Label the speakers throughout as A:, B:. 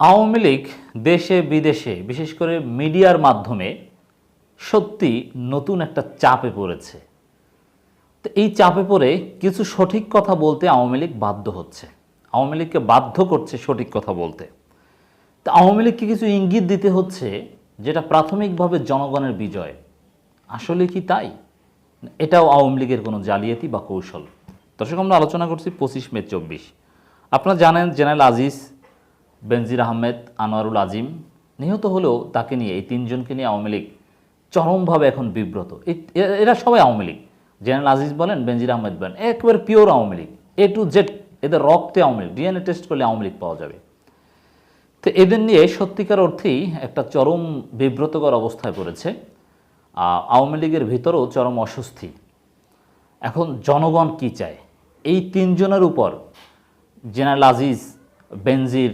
A: আওয়ামী লীগ দেশে বিদেশে, বিশেষ করে মিডিয়ার মাধ্যমে সত্যি নতুন একটা চাপে পড়েছে। তো এই চাপে পড়ে কিছু সঠিক কথা বলতে আওয়ামী লীগ বাধ্য হচ্ছে। আওয়ামী লীগকে বাধ্য করছে সঠিক কথা বলতে। তো আওয়ামী লীগকে কিছু ইঙ্গিত দিতে হচ্ছে যেটা প্রাথমিকভাবে জনগণের বিজয়। আসলে কি তাই? এটাও আওয়ামী লীগের কোনো জালিয়াতি বা কৌশল। দর্শক, আমরা আলোচনা করছি পঁচিশ মে চব্বিশ। আপনারা জানেন জেনারেল আজিজ বেনজির আহমেদ, আনোয়ারুল আজিম নিহত হলেও তাকে নিয়ে এই তিনজনকে নিয়ে আওয়ামী লীগ চরমভাবে এখন বিব্রত। এরা সবাই আওয়ামী লীগ। জেনারেল আজিজ বলেন, বেনজির আহমেদ বলেন, একেবারে pure Awami League. A to Z এদের রক্তে আওয়ামী লীগ। ডিএনএ টেস্ট করলে আওয়ামী লীগ পাওয়া যাবে। তো এদের নিয়ে সত্যিকার অর্থেই একটা চরম বিব্রতকর অবস্থায় পড়েছে। আওয়ামী লীগের ভিতরেও চরম অস্বস্তি। এখন জনগণ কি চায়? এই তিনজনের উপর জেনারেল আজিজ, বেনজির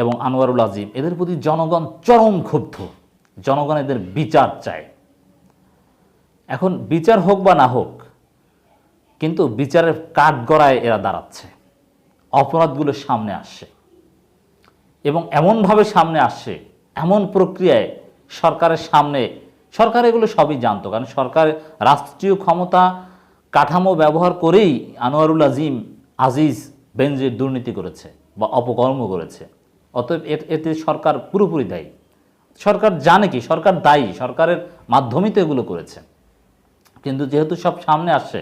A: এবং আনোয়ারুল আজিম, এদের প্রতি জনগণ চরম ক্ষুব্ধ। জনগণ এদের বিচার চায়। এখন বিচার হোক বা না হোক, কিন্তু বিচারের কাঠগড়ায় এরা দাঁড়াচ্ছে। অপরাধগুলো সামনে আসছে। এবং এমনভাবে সামনে আসছে, এমন প্রক্রিয়ায় সরকারের সামনে, সরকার এগুলো সবই জানতো, কারণ সরকার রাষ্ট্রীয় ক্ষমতা কাঠামো ব্যবহার করেই আনোয়ারুল আজিম, আজিজ বেঞ্জির দুর্নীতি করেছে বা অপকর্ম করেছে। অতএব এতে সরকার পুরোপুরি দায়ী। সরকার জানে কি? সরকার দায়ী। সরকারের মাধ্যমেই তো এগুলো করেছে। কিন্তু যেহেতু সব সামনে আসছে,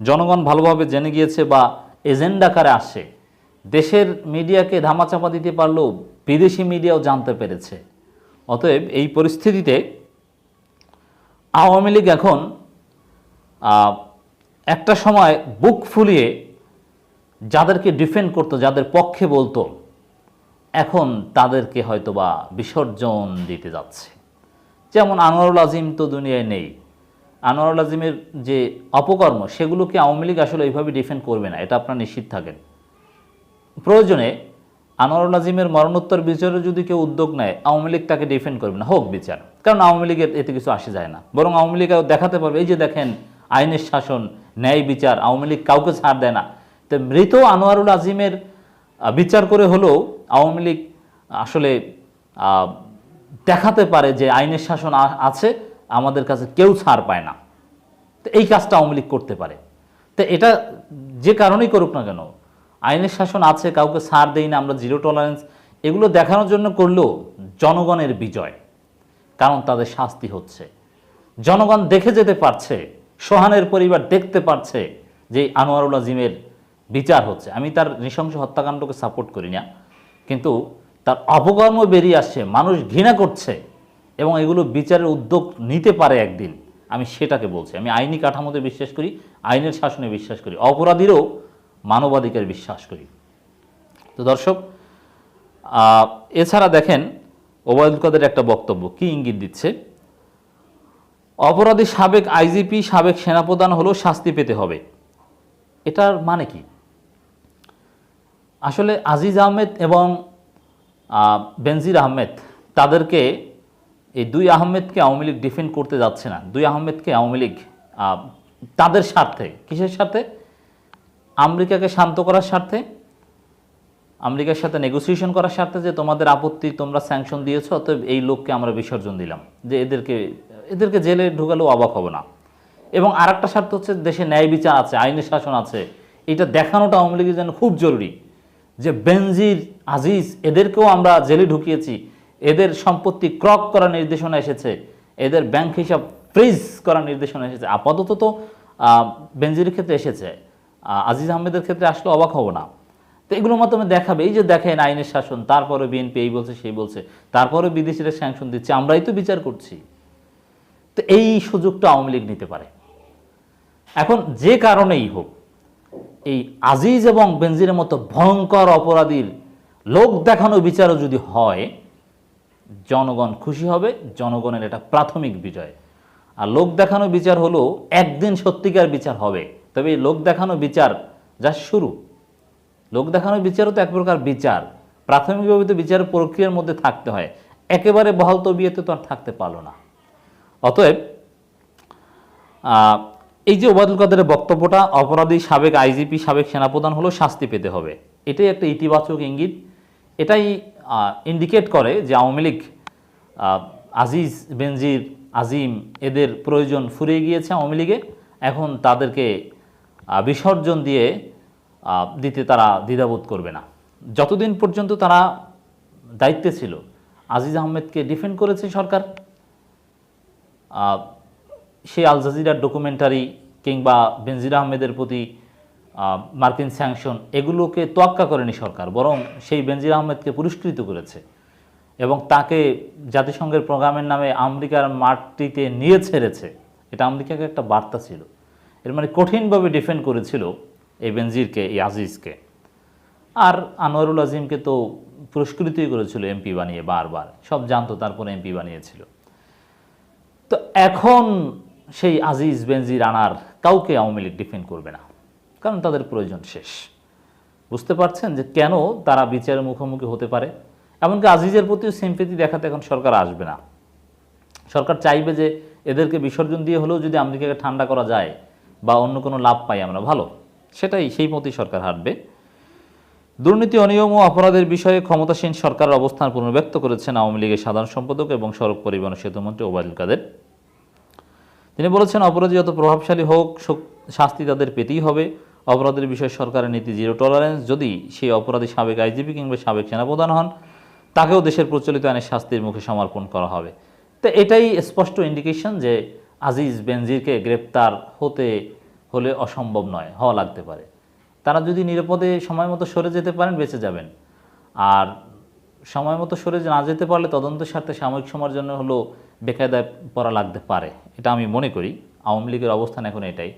A: জনগণ ভালোভাবে জেনে গিয়েছে বা এজেন্ডা আকারে আসছে, দেশের মিডিয়াকে ধামাচাপা দিতে পারলেও বিদেশি মিডিয়াও জানতে পেরেছে। অতএব এই পরিস্থিতিতে আওয়ামী লীগ এখন একটা সময় বুক ফুলিয়ে যাদেরকে ডিফেন্ড করতো, যাদের পক্ষে বলতো এখন তাদেরকে হয়তোবা বিসর্জন দিতে যাচ্ছে। যেমন আনোয়ারুল আজিম তো দুনিয়ায় নেই। আনোয়ারুল আজিমের যে অপকর্ম, সেগুলোকে আওয়ামী লীগ আসলে এইভাবে ডিফেন্ড করবে না, এটা আপনার নিশ্চিত থাকেন। প্রয়োজনে আনোয়ারুল আজিমের মরণোত্তর বিচারে যদি কেউ উদ্যোগ নেয়, আওয়ামী লীগ তাকে ডিফেন্ড করবে না, হোক বিচার। কারণ আওয়ামী লীগের এতে কিছু আসে যায় না। বরং আওয়ামী লীগ দেখাতে পারবে, এই যে দেখেন আইনের শাসন, ন্যায় বিচার, আওয়ামী লীগ কাউকে ছাড় দেয় না। তো মৃত আনোয়ারুল আজিমের বিচার করে হলেও আওয়ামী লীগ আসলে দেখাতে পারে যে আইনের শাসন আছে, আমাদের কাছে কেউ ছাড় পায় না। তো এই কাজটা আওয়ামী লীগ করতে পারে। তো এটা যে কারণেই করুক না কেন, আইনের শাসন আছে, কাউকে ছাড় দেই না, আমরা জিরো টলারেন্স এগুলো দেখানোর জন্য করলেও জনগণের বিজয়, কারণ তাদের শাস্তি হচ্ছে। জনগণ দেখে যেতে পারছে, সোহানের পরিবার দেখতে পারছে যে আনোয়ারুল আজিমের বিচার হচ্ছে। আমি তার নৃশংস হত্যাকাণ্ডকে সাপোর্ট করি না। কিন্তু তার অপকর্ম বেরিয়ে আসছে, মানুষ ঘৃণা করছে এবং এগুলো বিচারের উদ্যোগ নিতে পারে একদিন। আমি সেটাকে বলছি, আমি আইনি কাঠামোতে বিশ্বাস করি, আইনের শাসনে বিশ্বাস করি, অপরাধীরও মানবাধিকার বিশ্বাস করি। তো দর্শক এছাড়া দেখেন ওবায়দুল কাদের একটা বক্তব্য, কি ইঙ্গিত দিচ্ছে? অপরাধী সাবেক আইজিপি, সাবেক সেনাপ্রধান হলেও শাস্তি পেতে হবে। এটার মানে কি? আসলে আজিজ আহমেদ এবং বেনজির আহমেদ তাদেরকে এই দুই আহমেদকে আওয়ামী লীগ ডিফেন্ড করতে যাচ্ছে না। দুই আহমেদকে আওয়ামী লীগ তাদের স্বার্থে। কিসের স্বার্থে? আমেরিকাকে শান্ত করার স্বার্থে। আমেরিকার সাথে নেগোসিয়েশন করার স্বার্থে যে তোমাদের আপত্তি তোমরা স্যাংশন দিয়েছ, অতএব এই লোককে আমরা বিসর্জন দিলাম। যে এদেরকে এদেরকে জেলে ঢুকালেও অবাক হবে না। এবং আর একটা স্বার্থ হচ্ছে দেশে ন্যায় বিচার আছে, আইনের শাসন আছে। এটা দেখানোটা আওয়ামী লীগের জন্য খুব জরুরি। যে বেনজির আজিজ এদেরকেও আমরা জেলে ঢুকিয়েছি। এদের সম্পত্তি ক্রক করার নির্দেশনা এসেছে। এদের ব্যাংক হিসাব ফ্রিজ করার নির্দেশনা এসেছে। আপাতত তো আহ, বেনজিরের ক্ষেত্রে এসেছে। আজিজ আহমেদের ক্ষেত্রে আসলে অবাক হব না। তো এগুলোর মাধ্যমে দেখাবে। এই যে দেখেন আইনের শাসন তারপরে বিএনপি এই বলছে সেই বলছে তারপরে বিদেশিরা স্যাংশন দিচ্ছে। আমরাই তো বিচার করছি। তো এই সুযোগটা আওয়ামী লীগ নিতে পারে। এখন যে কারণেই হোক এই আজিজ এবং বেনজিরের মতো ভয়ঙ্কর অপরাধীর লোক দেখানো বিচারও যদি হয়, জনগণ খুশি হবে, জনগণের এটা প্রাথমিক বিজয়। আর লোক দেখানো বিচার হলো একদিন সত্যিকার বিচার হবে। তবে এই লোক দেখানো বিচার যা শুরু, লোক দেখানো বিচারও তো এক প্রকার বিচার। প্রাথমিকভাবে তো বিচারের প্রক্রিয়ার মধ্যে থাকতে হয়। একেবারে বহাল তবিয়েতে তো আর থাকতে পারল না। অতএব এই যে ওবায়দুল কাদেরের বক্তব্যটা, অপরাধী সাবেক আইজিপি, সাবেক সেনাপ্রধান হলেও শাস্তি পেতে হবে। এটাই একটা ইতিবাচক ইঙ্গিত। এটাই ইন্ডিকেট করে যে আওয়ামী লীগ আজিজ, বেনজির, আজিম এদের প্রয়োজন ফুরিয়ে গিয়েছে আওয়ামী লীগে। এখন তাদেরকে বিসর্জন দিয়ে দিতে তারা দ্বিধাবোধ করবে না। যতদিন পর্যন্ত তারা দায়িত্বে ছিল, আজিজ আহমেদকে ডিফেন্ড করেছে সরকার। সেই আল জাজিরার ডকুমেন্টারি কিংবা বেনজির আহমেদের প্রতি মার্কিন স্যাংশন এগুলোকে তোয়াক্কা করেনি সরকার, বরং সেই বেনজির আহমেদকে পুরস্কৃত করেছে। এবং তাকে জাতিসংঘের প্রোগ্রামের নামে আমেরিকার মাটিতে নিয়ে ছেড়েছে। এটা আমেরিকাকে একটা বার্তা ছিল। এর মানে কঠিনভাবে ডিফেন্ড করেছিল এই বেনজিরকে, এই আজিজকে। আর আনোয়ারুল আজিমকে তো পুরস্কৃতই করেছিল এমপি বানিয়ে বারবার। সব জানতো, তারপরে এমপি বানিয়েছিল। তো এখন সেই আজিজ বেনজির রানার কাউকে আওয়ামী লীগ ডিফেন্ড করবে না, কারণ তাদের প্রয়োজন শেষ। বুঝতে পারছেন যে কেন তারা বিচারের মুখোমুখি হতে পারে? এমনকি আজিজের প্রতিও সিম্পেথি দেখাতে এখন সরকার আসবে না। সরকার চাইবে যে এদেরকে বিসর্জন দিয়ে হলেও যদি আমেরিকাকে ঠান্ডা করা যায় বা অন্য কোনো লাভ পাই আমরা, ভালো। সেটাই সেই মতোই সরকার হাঁটবে। দুর্নীতি, অনিয়ম ও অপরাধের বিষয়ে ক্ষমতাসীন সরকারের অবস্থান পুনর্ব্যক্ত করেছেন আওয়ামী লীগের সাধারণ সম্পাদক এবং সড়ক পরিবহন সেতুমন্ত্রী ওবায়দুল কাদের। তিনি বলেছেন, অপরাধী যত প্রভাবশালী হোক শাস্তি তাদের পেতেই হবে। অপরাধের বিষয়ে সরকারের নীতি জিরো টলারেন্স যদি সেই অপরাধী সাবেক আইজিপি কিংবা সাবেক সেনাপ্রধান হন, তাকেও দেশের প্রচলিত আইনের শাস্তির মুখে সমর্পণ করা হবে। তো এটাই স্পষ্ট ইন্ডিকেশন যে আজিজ বেনজিরকে গ্রেপ্তার হতে হলে অসম্ভব নয়, হওয়া লাগতে পারে। তারা যদি নিরাপদে সময় মতো সরে যেতে পারেন, বেঁচে যাবেন। আর সময় মতো সরে না যেতে পারলে তদন্তের স্বার্থে সাময়িক সময়ের জন্য হলো বেকায়দায় পড়া লাগতে পারে, এটা আমি মনে করি। আওয়ামী লীগের অবস্থান এখন এটাই।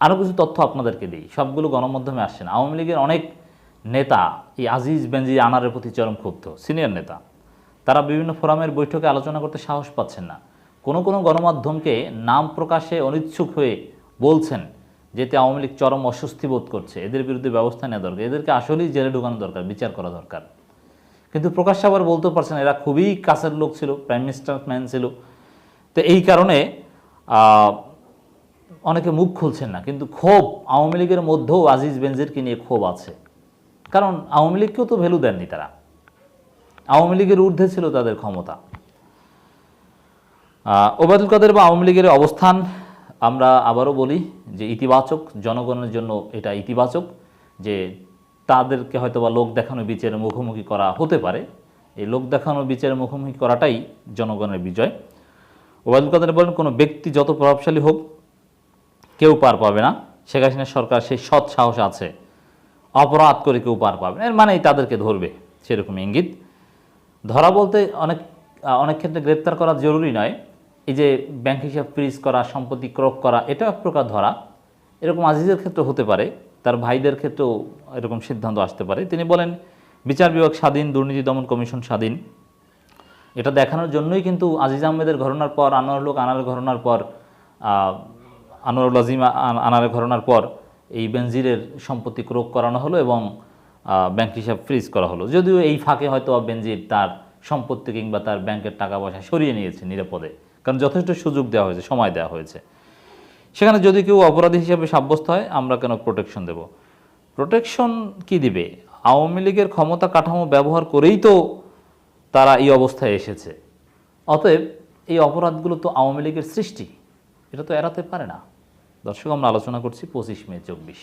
A: আরও কিছু তথ্য আপনাদেরকে দিই। সবগুলো গণমাধ্যমে আসছে না আওয়ামী লীগের অনেক নেতা, এই আজিজ বেনজি আনারের প্রতি চরম ক্ষুব্ধ, সিনিয়র নেতা। তারা বিভিন্ন ফোরামের বৈঠকে আলোচনা করতে সাহস পাচ্ছেন না। কোনো কোনো গণমাধ্যমকে নাম প্রকাশে অনিচ্ছুক হয়ে বলছেন যেতে আওয়ামী লীগ চরম অস্বস্তি বোধ করছে। এদের বিরুদ্ধে ব্যবস্থা নেওয়া দরকার। এদেরকে আসলেই জেলে ঢোকানো দরকার, বিচার করা দরকার। কিন্তু প্রকাশ্যে আবার বলতেও পারছেন এরা খুবই কাছের লোক ছিল প্রাইম মিনিস্টার ম্যান ছিল। তো এই কারণে অনেকে মুখ খুলছেন না, কিন্তু ক্ষোভ আওয়ামী লীগের মধ্যেও আজিজ বেনজিরকে নিয়ে ক্ষোভ আছে। কারণ আওয়ামী লীগকেও তো ভ্যালু দেননি তারা। আওয়ামী লীগের ঊর্ধ্বে ছিল তাদের ক্ষমতা। ওবায়দুল কাদের বা আওয়ামী লীগের অবস্থান আমরা আবারও বলি যে ইতিবাচক, জনগণের জন্য এটা ইতিবাচক যে তাদেরকে হয়তো বা লোক দেখানো বিচারের মুখোমুখি করা হতে পারে। এই লোক দেখানো বিচারের মুখোমুখি করাটাই জনগণের বিজয়। ওবায়দুল কাদের বলেন, কোনো ব্যক্তি যত প্রভাবশালী হোক, কেউ পার পাবে না। শেখ হাসিনা সরকার সেই সৎ সাহস আছে। অপরাধ করে কেউ পার পাবে না। এর মানেই তাদেরকে ধরবে, সেরকম ইঙ্গিত। ধরা বলতে অনেক অনেক ক্ষেত্রে গ্রেপ্তার করা জরুরি নয়। এই যে ব্যাংক হিসাব ফ্রিজ করা, সম্পত্তি ক্রোক করা, এটাও এক প্রকার ধরা। এরকম আজিজের ক্ষেত্রে হতে পারে। তার ভাইদের ক্ষেত্রেও এরকম সিদ্ধান্ত আসতে পারে। তিনি বলেন বিচার বিভাগ স্বাধীন দুর্নীতি দমন কমিশন স্বাধীন। এটা দেখানোর জন্যই কিন্তু আজিজ আহমেদের ঘটনার পর আনোয়ার লোক আনারের ঘটনার পর আহ, আনোয়ারুল আজিম আনারের ঘটনার পর এই বেনজিরের সম্পত্তি ক্রোক করানো হলো এবং ব্যাংক হিসাব ফ্রিজ করা হলো। যদিও এই ফাঁকে হয়তো বেনজির তার সম্পত্তি কিংবা তার ব্যাংকের টাকা পয়সা সরিয়ে নিয়েছে নিরাপদে। কারণ যথেষ্ট সুযোগ দেওয়া হয়েছে সময় দেওয়া হয়েছে। সেখানে যদি কেউ অপরাধী হিসেবে সাব্যস্ত হয়, আমরা কেন প্রোটেকশন দেব? প্রোটেকশন কি দিবে? আওয়ামী লীগের ক্ষমতা কাঠামো ব্যবহার করেই তো তারা এই অবস্থায় এসেছে। অতএব এই অপরাধগুলো তো আওয়ামী লীগের সৃষ্টি। এটা তো এড়াতে পারে না। দর্শক, আমরা আলোচনা করছি পঁচিশ মে চব্বিশ।